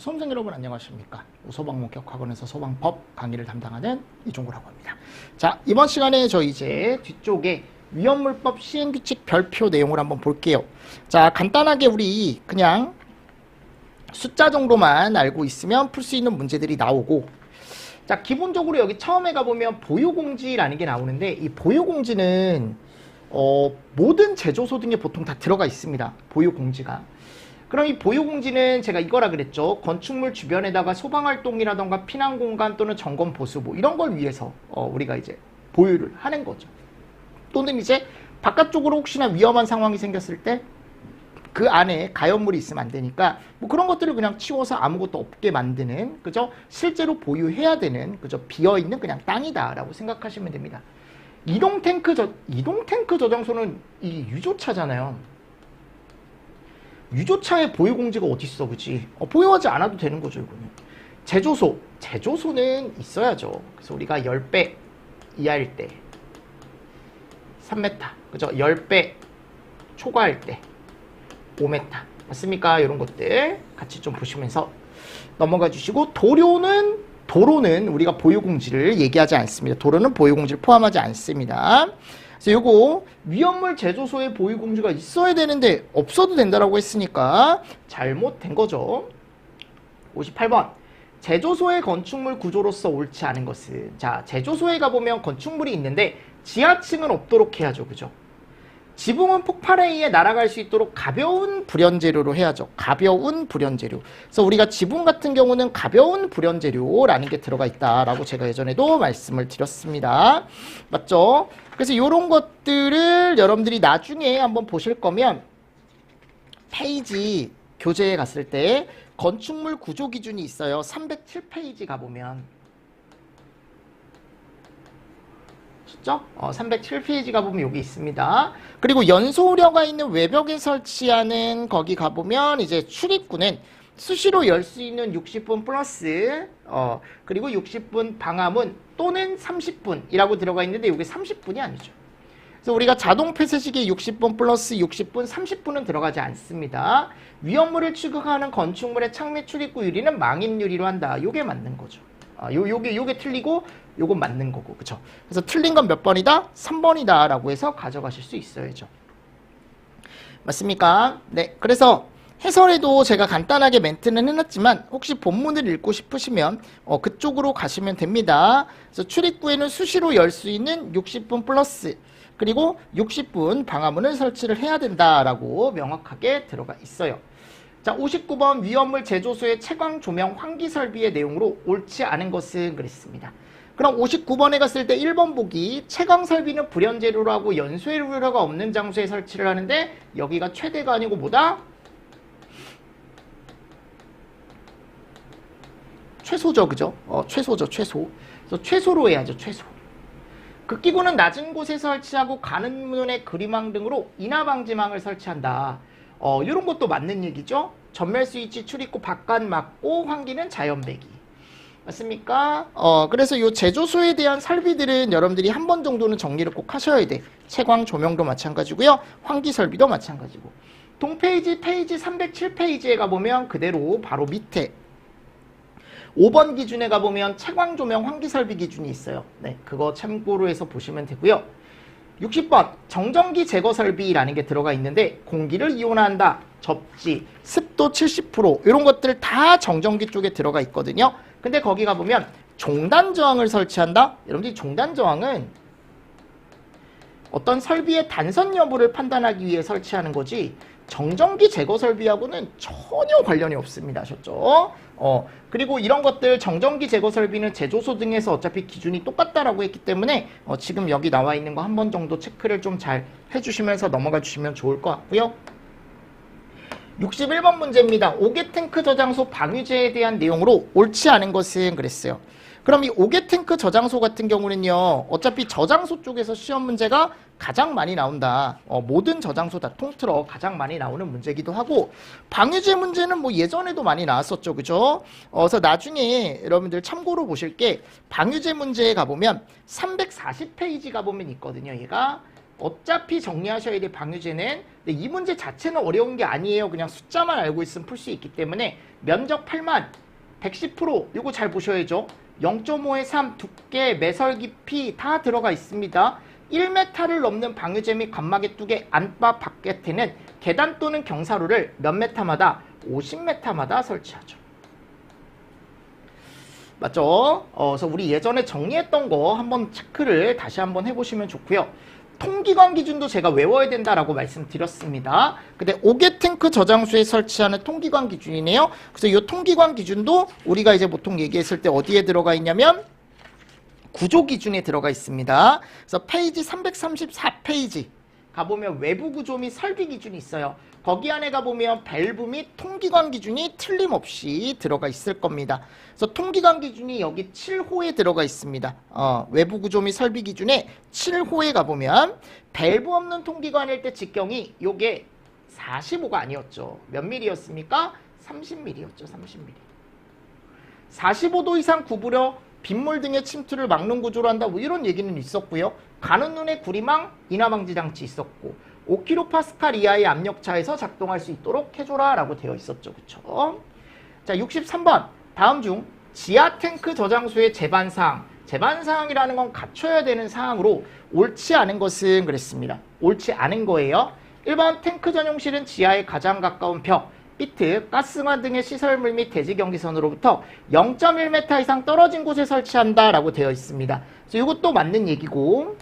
수험생 여러분 안녕하십니까? 소방목격학원에서 소방법 강의를 담당하는 이종구라고 합니다. 자 이번 시간에 저 이제 뒤쪽에 위험물법 시행규칙 별표 내용을 한번 볼게요. 자 간단하게 우리 그냥 숫자 정도만 알고 있으면 풀 수 있는 문제들이 나오고 자 기본적으로 여기 처음에 가보면 보유공지라는 게 나오는데 이 보유공지는 어, 모든 제조소 등에 보통 다 들어가 있습니다. 보유공지가 그럼 이 보유공지는 제가 이거라 그랬죠. 건축물 주변에다가 소방활동이라던가 피난공간 또는 점검 보수 뭐 이런 걸 위해서 어, 우리가 이제 보유를 하는 거죠. 또는 이제 바깥쪽으로 혹시나 위험한 상황이 생겼을 때 그 안에 가연물이 있으면 안 되니까 뭐 그런 것들을 그냥 치워서 아무것도 없게 만드는 그죠? 실제로 보유해야 되는 그죠? 비어 있는 그냥 땅이다라고 생각하시면 됩니다. 이동 탱크 저 이동 탱크 저장소는 이 유조차잖아요. 유조차에 보유공지가 어디 있어, 그지? 어, 보유하지 않아도 되는 거죠, 이거는. 제조소, 제조소는 있어야죠. 그래서 우리가 10배 이하일 때, 3m, 그죠? 10배 초과할 때, 5m. 맞습니까? 이런 것들 같이 좀 보시면서 넘어가 주시고, 도료는, 도로는 우리가 보유공지를 얘기하지 않습니다. 도로는 보유공지를 포함하지 않습니다. 그래서 요거 위험물 제조소에 보유공지가 있어야 되는데 없어도 된다라고 했으니까 잘못된 거죠. 58번. 제조소의 건축물 구조로서 옳지 않은 것은 자 제조소에 가보면 건축물이 있는데 지하층은 없도록 해야죠. 그죠? 지붕은 폭발에 의해 날아갈 수 있도록 가벼운 불연재료로 해야죠. 가벼운 불연재료. 그래서 우리가 지붕 같은 경우는 가벼운 불연재료라는 게 들어가 있다라고 제가 예전에도 말씀을 드렸습니다. 맞죠? 그래서 이런 것들을 여러분들이 나중에 한번 보실 거면 페이지 교재에 갔을 때 건축물 구조 기준이 있어요. 307페이지 가보면 쉽죠? 어, 307페이지 가 보면 여기 있습니다. 그리고 연소우려가 있는 외벽에 설치하는 거기 가보면 이제 출입구는 수시로 열 수 있는 60분 플러스 어 그리고 60분 방화문 또는 30분이라고 들어가 있는데 이게 30분이 아니죠. 그래서 우리가 자동 폐쇄식이 60분 플러스 60분, 30분은 들어가지 않습니다. 위험물을 취급하는 건축물의 창매 출입구 유리는 유리로 한다. 요게 맞는 거죠. 아, 요 요게 요게 틀리고 요건 맞는 거고. 그렇죠? 그래서 틀린 건 몇 번이다? 3번이다 라고 해서 가져가실 수 있어야죠. 맞습니까? 네. 그래서 해설에도 제가 간단하게 멘트는 해놨지만 혹시 본문을 읽고 싶으시면 어, 그쪽으로 가시면 됩니다. 그래서 출입구에는 수시로 열 수 있는 60분 플러스 그리고 60분 방화문을 설치를 해야 된다라고 명확하게 들어가 있어요. 자, 59번 위험물 제조소의 채광 조명 환기 설비의 내용으로 옳지 않은 것은 그랬습니다. 그럼 59번에 갔을 때 1번 보기 채광 설비는 연소의 우려가 없는 장소에 설치를 하는데 여기가 최대가 아니고 뭐다? 최소죠, 그죠? 어, 최소죠, 최소. 그래서 최소로 해야죠, 최소. 극기구는 낮은 곳에 설치하고 가는 문에 그림망 등으로 인하 방지망을 설치한다. 어, 이런 것도 맞는 얘기죠. 전멸 스위치 출입구 바깥 막고 환기는 자연 배기. 맞습니까? 어, 그래서 이 제조소에 대한 설비들은 여러분들이 한 번 정도는 정리를 꼭 하셔야 돼. 채광 조명도 마찬가지고요. 환기 설비도 마찬가지고. 동페이지 페이지 307페이지에 가보면 그대로 바로 밑에 5번 기준에 가보면 채광 조명 환기 설비 기준이 있어요. 네, 그거 참고로 해서 보시면 되고요. 60번 정전기 제거 설비라는 게 들어가 있는데 공기를 이온화한다. 접지, 습도 70% 이런 것들 다 정전기 쪽에 들어가 있거든요. 근데 거기 가보면 종단 저항을 설치한다. 여러분들이 종단 저항은 어떤 설비의 단선 여부를 판단하기 위해 설치하는 거지 정전기 제거 설비하고는 전혀 관련이 없습니다. 아셨죠? 어, 그리고 이런 것들 정전기 제거 설비는 제조소 등에서 어차피 기준이 똑같다라고 했기 때문에 어, 지금 여기 나와 있는 거 한 번 정도 체크를 좀 잘 해주시면서 넘어가 주시면 좋을 것 같고요. 61번 문제입니다. 오개 탱크 저장소 방위제에 대한 내용으로 옳지 않은 것은 그랬어요. 그럼 이 오개 탱크 저장소 같은 경우는요. 어차피 저장소 쪽에서 시험 문제가 가장 많이 나온다. 어, 모든 저장소 다 통틀어 가장 많이 나오는 문제기도 하고 방위제 문제는 뭐 예전에도 많이 나왔었죠. 그죠? 어, 그래서 나중에 여러분들 참고로 보실 게 방위제 문제에 가보면 340페이지 가보면 있거든요. 얘가 어차피 정리하셔야 될 방유제는 이 문제 자체는 어려운 게 아니에요. 그냥 숫자만 알고 있으면 풀 수 있기 때문에 면적 8만 110% 이거 잘 보셔야죠. 0.5에 3 두께 매설 깊이 다 들어가 있습니다. 1m를 넘는 방유제 및 관막의 뚜개 안바 바깥에는 계단 또는 경사로를 몇 m마다 50m마다 설치하죠. 맞죠? 어, 그래서 우리 예전에 정리했던 거 한번 체크를 다시 한번 해보시면 좋고요. 통기관 기준도 제가 외워야 된다라고 말씀드렸습니다. 근데 5개 탱크 저장소에 설치하는 통기관 기준이네요. 그래서 이 통기관 기준도 우리가 이제 보통 얘기했을 때 어디에 들어가 있냐면 구조 기준에 들어가 있습니다. 그래서 페이지 334페이지 가보면 외부 구조 및 설비 기준이 있어요. 거기 안에 가보면 밸브 및 통기관 기준이 틀림없이 들어가 있을 겁니다. 그래서 통기관 기준이 여기 7호에 들어가 있습니다. 어, 외부 구조 및 설비 기준에 7호에 가보면 밸브 없는 통기관일 때 직경이 요게 45가 아니었죠. 몇 밀리였습니까? 30mm였죠. 30mm. 45도 이상 구부려 빗물 등의 침투를 막는 구조로 한다. 뭐 이런 얘기는 있었고요. 가는 눈의 구리망 인하방지 장치 있었고 5kPa 이하의 압력차에서 작동할 수 있도록 해줘라 라고 되어 있었죠. 그쵸? 자 63번 다음 중 지하 탱크 저장소의 제반사항 제반사항이라는 건 갖춰야 되는 사항으로 옳지 않은 것은 그랬습니다. 옳지 않은 거예요. 1번 탱크 전용실은 지하에 가장 가까운 벽 비트, 가스관 등의 시설물 및 대지 경계선으로부터 0.1m 이상 떨어진 곳에 설치한다라고 되어 있습니다. 그래서 이것도 맞는 얘기고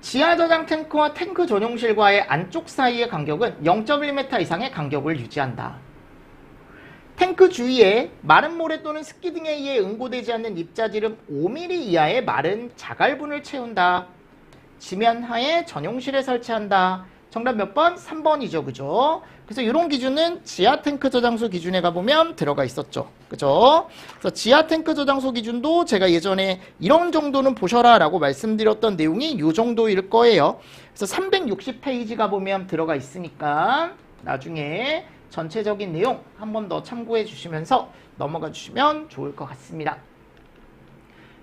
지하 저장 탱크와 탱크 전용실과의 안쪽 사이의 간격은 0.1m 이상의 간격을 유지한다. 탱크 주위에 마른 모래 또는 습기 등에 의해 응고되지 않는 입자지름 5mm 이하의 마른 자갈분을 채운다. 지면하에 전용실에 설치한다. 정답 몇 번? 3번이죠. 그죠? 그래서 이런 기준은 지하 탱크 저장소 기준에 가보면 들어가 있었죠. 그죠? 그래서 지하 탱크 저장소 기준도 제가 예전에 이런 정도는 보셔라 라고 말씀드렸던 내용이 이 정도일 거예요. 그래서 360페이지 가보면 들어가 있으니까 나중에 전체적인 내용 한 번 더 참고해 주시면서 넘어가 주시면 좋을 것 같습니다.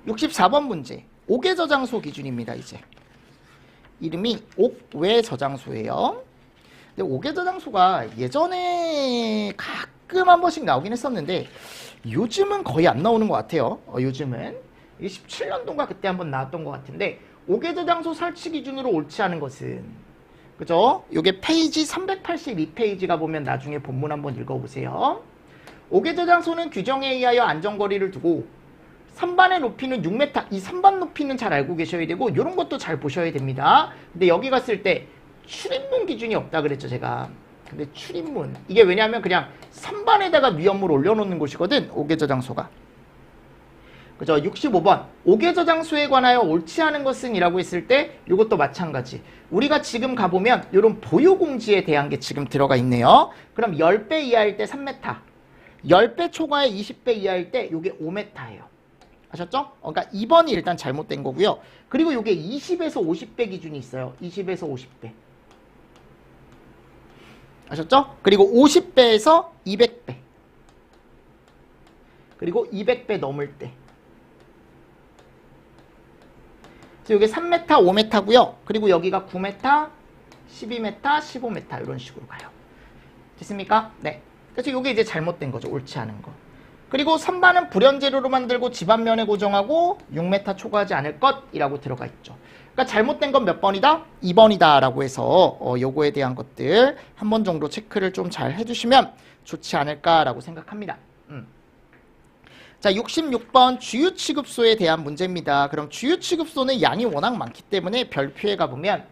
64번 문제. 5개 저장소 기준입니다. 이제. 이름이 옥외 저장소예요. 근데 옥외 저장소가 예전에 가끔 한 번씩 나오긴 했었는데 요즘은 거의 안 나오는 것 같아요. 어, 요즘은 17년도인가 그때 한번 나왔던 것 같은데 옥외 저장소 설치 기준으로 옳지 않은 것은 그죠? 요게 페이지 382페이지가 보면 나중에 본문 한번 읽어보세요. 옥외 저장소는 규정에 의하여 안전거리를 두고 선반의 높이는 6m. 이 선반 높이는 잘 알고 계셔야 되고 이런 것도 잘 보셔야 됩니다. 근데 여기 갔을 때 출입문 기준이 없다 그랬죠 제가. 근데 출입문 이게 왜냐하면 그냥 선반에다가 위험물 올려놓는 곳이거든. 옥외 저장소가. 그죠? 65번. 옥외 저장소에 관하여 옳지 않은 것은 이라고 했을 때 이것도 마찬가지. 우리가 지금 가보면 이런 보유공지에 대한 게 지금 들어가 있네요. 그럼 10배 이하일 때 3m. 10배 초과에 20배 이하일 때 이게 5m예요. 아셨죠? 어, 그러니까 2번이 일단 잘못된 거고요. 그리고 이게 20에서 50배 기준이 있어요. 20에서 50배. 아셨죠? 그리고 50배에서 200배. 그리고 200배 넘을 때. 그래서 이게 3m, 5m고요. 그리고 여기가 9m, 12m, 15m 이런 식으로 가요. 됐습니까? 네. 그래서 이게 이제 잘못된 거죠. 옳지 않은 거. 그리고 선반은 불연재료로 만들고 집안면에 고정하고 6m 초과하지 않을 것이라고 들어가 있죠. 그러니까 잘못된 건 몇 번이다? 2번이다 라고 해서 어, 요거에 대한 것들 한 번 정도 체크를 좀 잘 해주시면 좋지 않을까라고 생각합니다. 음. 자, 66번 주유 취급소에 대한 문제입니다. 그럼 주유 취급소는 양이 워낙 많기 때문에 별표에 가보면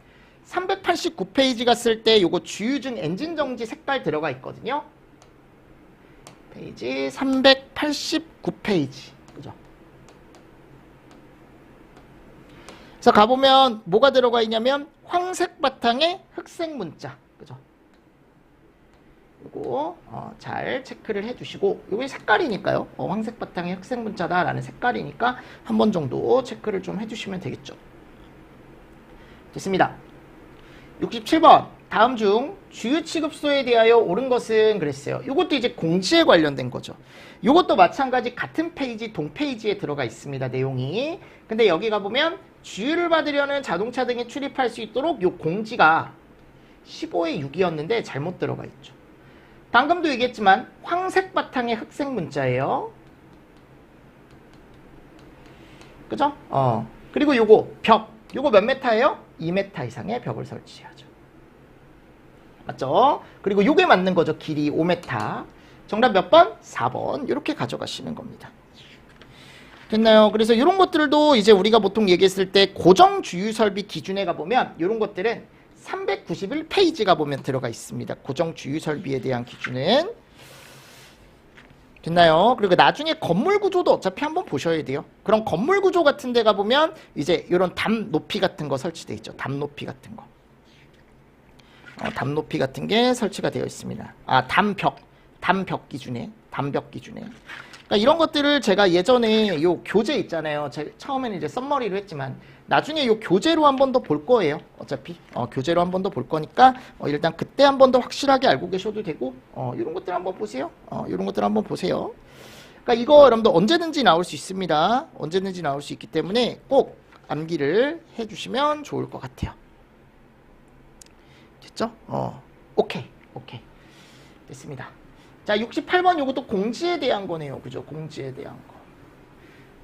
389페이지 갔을 때 요거 주유 중 엔진 정지 색깔 들어가 있거든요. 페이지 389 페이지. 그죠? 그래서 가보면 뭐가 들어가 있냐면 황색 바탕에 흑색 문자. 그죠? 이거 어, 잘 체크를 해주시고 이게 색깔이니까요. 어, 황색 바탕에 흑색 문자다라는 색깔이니까 한 번 정도 체크를 좀 해주시면 되겠죠. 됐습니다. 67번 다음 중 주유 취급소에 대하여 옳은 것은 그랬어요. 이것도 이제 공지에 관련된 거죠. 이것도 마찬가지 같은 페이지 동페이지에 들어가 있습니다. 내용이. 근데 여기 가보면 주유를 받으려는 자동차 등에 출입할 수 있도록 요 공지가 15에 6이었는데 잘못 들어가 있죠. 방금도 얘기했지만 황색 바탕의 흑색 문자예요. 그죠? 어. 그리고 요거 벽. 요거 몇 메타예요? 2m 이상의 벽을 설치해야죠. 맞죠? 그리고 요게 맞는 거죠. 길이 5m. 정답 몇 번? 4번. 이렇게 가져가시는 겁니다. 됐나요? 그래서 이런 것들도 이제 우리가 보통 얘기했을 때 고정 주유 설비 기준에 가보면 이런 것들은 391페이지 가 보면 들어가 있습니다. 고정 주유 설비에 대한 기준은 됐나요? 그리고 나중에 건물 구조도 어차피 한번 보셔야 돼요. 그럼 건물 구조 같은 데 가보면 이제 이런 담 높이 같은 거 설치돼 있죠. 담 높이 같은 거. 어, 담 높이 같은 게 설치가 되어 있습니다. 아, 담벽. 담벽 기준에. 담벽 기준에. 그러니까 이런 것들을 제가 예전에 요 교재 있잖아요. 제 처음에는 이제 썸머리로 했지만 나중에 요 교재로 한 번 더 볼 거예요. 어차피 어, 교재로 한 번 더 볼 거니까 어, 일단 그때 한 번 더 확실하게 알고 계셔도 되고 어, 이런 것들 한번 보세요. 어, 이런 것들 한번 보세요. 그러니까 이거 여러분들 언제든지 나올 수 있습니다. 언제든지 나올 수 있기 때문에 꼭 암기를 해주시면 좋을 것 같아요. 됐죠? 어, 오케이, 오케이. 됐습니다. 자, 68번 요것도 공지에 대한 거네요. 그죠? 공지에 대한 거.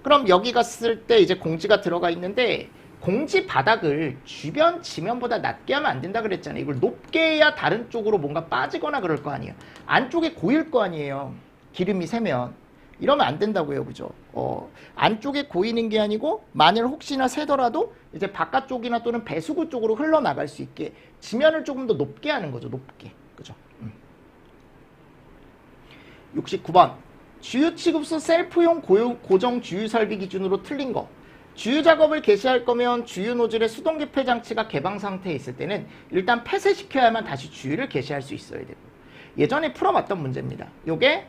그럼 여기 갔을 때 이제 공지가 들어가 있는데 공지 바닥을 주변 지면보다 낮게 하면 안 된다 그랬잖아요. 이걸 높게 해야 다른 쪽으로 뭔가 빠지거나 그럴 거 아니에요. 안쪽에 고일 거 아니에요. 기름이 새면. 이러면 안 된다고요. 그죠? 어, 안쪽에 고이는 게 아니고 만일 혹시나 새더라도 이제 바깥쪽이나 또는 배수구 쪽으로 흘러나갈 수 있게 지면을 조금 더 높게 하는 거죠. 높게. 그죠? 음. 69번 주유 취급소 셀프용 고유, 고정 주유 설비 기준으로 틀린 거 주유 작업을 개시할 거면 주유 노즐의 수동 개폐 장치가 개방 상태에 있을 때는 일단 폐쇄시켜야만 다시 주유를 개시할 수 있어야 되고 예전에 풀어봤던 문제입니다. 요게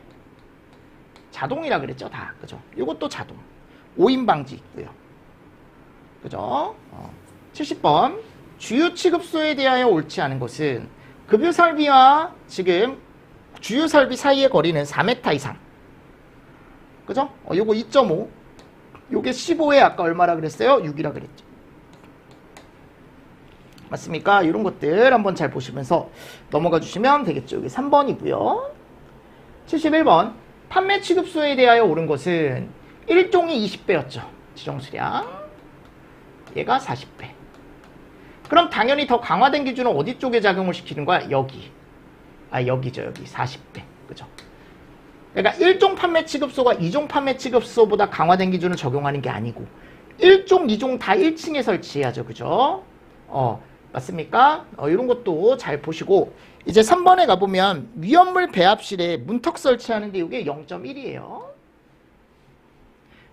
자동이라 그랬죠 다 그죠? 요것도 자동 오인 방지 있고요. 그죠? 어. 70번 주유 취급소에 대하여 옳지 않은 것은 급유 설비와 지금 주유 설비 사이의 거리는 4m 이상. 그죠? 어, 요거 2.5. 요게 15에 아까 얼마라 그랬어요? 6이라 그랬죠. 맞습니까? 이런 것들 한번 잘 보시면서 넘어가 주시면 되겠죠. 여기 3번이고요. 71번. 판매 취급소에 대하여 옳은 것은 1종이 20배였죠. 지정 수량. 얘가 40배. 그럼 당연히 더 강화된 기준은 어디 쪽에 작용을 시키는 거야? 여기. 아 여기죠 여기 40배 그죠 그러니까 1종 판매 취급소가 2종 판매 취급소보다 강화된 기준을 적용하는 게 아니고 1종 2종 다 1층에 설치해야죠 그죠 어 맞습니까 어, 이런 것도 잘 보시고 이제 3번에 가보면 위험물 배합실에 문턱 설치하는데 이게 0.1이에요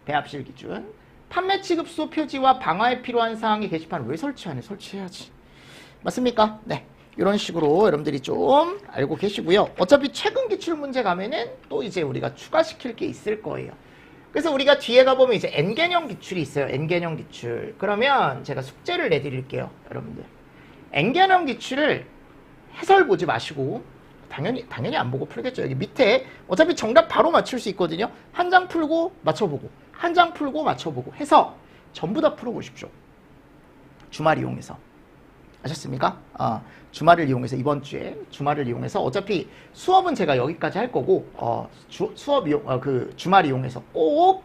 배합실 기준 판매 취급소 표지와 방화에 필요한 사항의 게시판 왜 설치하네 설치해야지 맞습니까 네 이런 식으로 여러분들이 좀 알고 계시고요. 어차피 최근 기출 문제 가면은 또 이제 우리가 추가시킬 게 있을 거예요. 그래서 우리가 뒤에 가보면 이제 N개념 기출이 있어요. N개념 기출. 그러면 제가 숙제를 내드릴게요. 여러분들. N개념 기출을 해설 보지 마시고 당연히 당연히 안 보고 풀겠죠. 여기 밑에 어차피 정답 바로 맞출 수 있거든요. 한 장 풀고 맞춰보고 한 장 풀고 맞춰보고 해서 전부 다 풀어보십시오. 주말 이용해서. 아셨습니까? 어, 주말을 이용해서 이번 주에 주말을 이용해서 어차피 수업은 제가 여기까지 할 거고 어, 주, 수업 이용 어, 그 주말 이용해서 꼭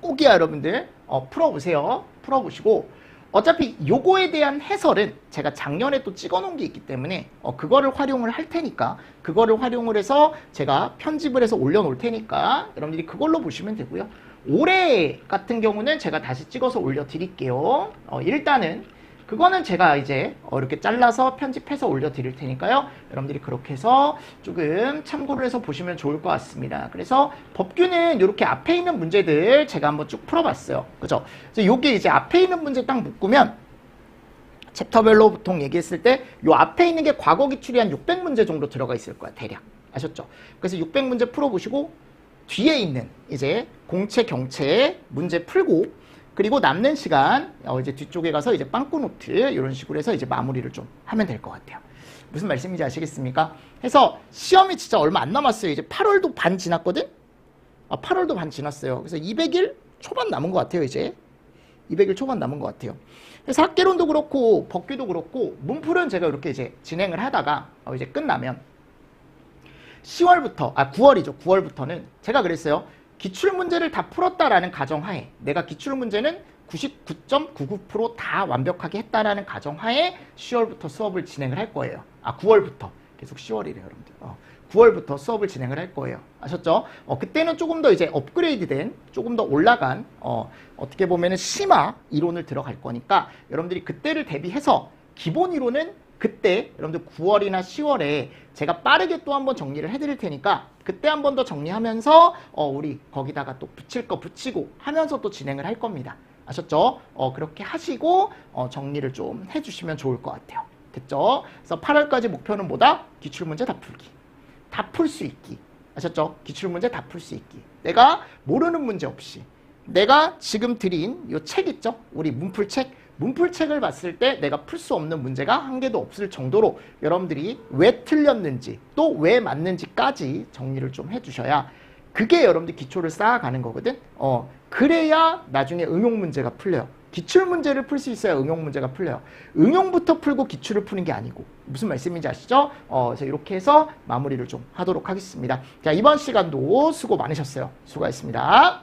꼭이야 여러분들 어, 풀어보세요. 풀어보시고 어차피 요거에 대한 해설은 제가 작년에 또 찍어놓은 게 있기 때문에 어, 그거를 활용을 할 테니까 그거를 활용을 해서 제가 편집을 해서 올려놓을 테니까 여러분들이 그걸로 보시면 되고요. 올해 같은 경우는 제가 다시 찍어서 올려드릴게요. 어, 일단은 그거는 제가 이제 어, 이렇게 잘라서 편집해서 올려드릴 테니까요. 여러분들이 그렇게 해서 조금 참고를 해서 보시면 좋을 것 같습니다. 그래서 법규는 이렇게 앞에 있는 문제들 제가 한번 쭉 풀어봤어요. 그죠? 그래서 요게 이제 앞에 있는 문제 딱 묶으면 챕터별로 보통 얘기했을 때 요 앞에 있는 게 과거 기출이 한 600문제 정도 들어가 있을 거야. 대략. 아셨죠? 그래서 600문제 풀어보시고 뒤에 있는 이제 공채 경채 문제 풀고 그리고 남는 시간 어 이제 뒤쪽에 가서 이제 빵꾸 노트 이런 식으로 해서 이제 마무리를 좀 하면 될 것 같아요. 무슨 말씀인지 아시겠습니까? 해서 시험이 진짜 얼마 안 남았어요. 이제 8월도 반 지났거든? 아, 8월도 반 지났어요. 그래서 200일 초반 남은 것 같아요, 이제. 200일 초반 남은 것 같아요. 그래서 학계론도 그렇고, 법규도 그렇고, 문풀은 제가 이렇게 이제 진행을 하다가, 어, 이제 끝나면, 10월부터, 아, 9월이죠. 9월부터는 제가 그랬어요. 기출 문제를 다 풀었다라는 가정하에, 내가 기출 문제는 99.99%다 완벽하게 했다라는 가정하에 10월부터 수업을 진행을 할 거예요. 아, 9월부터. 계속 10월이래요, 여러분들. 어, 9월부터 수업을 진행을 할 거예요. 아셨죠? 어, 그때는 조금 더 이제 업그레이드된, 조금 더 올라간, 어, 어떻게 보면은 심화 이론을 들어갈 거니까 여러분들이 그때를 대비해서 기본 이론은 그때 여러분들 9월이나 10월에 제가 빠르게 또 한번 정리를 해드릴 테니까 그때 한 번 더 정리하면서 어, 우리 거기다가 또 붙일 거 붙이고 하면서 또 진행을 할 겁니다. 아셨죠? 어, 그렇게 하시고 어, 정리를 좀 해주시면 좋을 것 같아요. 됐죠? 그래서 8월까지 목표는 뭐다? 기출문제 다 풀기. 다 풀 수 있기. 아셨죠? 기출문제 다 풀 수 있기. 내가 모르는 문제 없이. 내가 지금 드린 이 책 있죠? 우리 문풀책. 문풀책을 봤을 때 내가 풀 수 없는 문제가 한 개도 없을 정도로 여러분들이 왜 틀렸는지 또 왜 맞는지까지 정리를 좀 해주셔야 그게 여러분들 기초를 쌓아가는 거거든. 어, 그래야 나중에 응용 문제가 풀려요. 기출 문제를 풀 수 있어야 응용 문제가 풀려요. 응용부터 풀고 기출을 푸는 게 아니고 무슨 말씀인지 아시죠? 어, 그래서 이렇게 해서 마무리를 좀 하도록 하겠습니다. 자, 이번 시간도 수고 많으셨어요. 수고하셨습니다.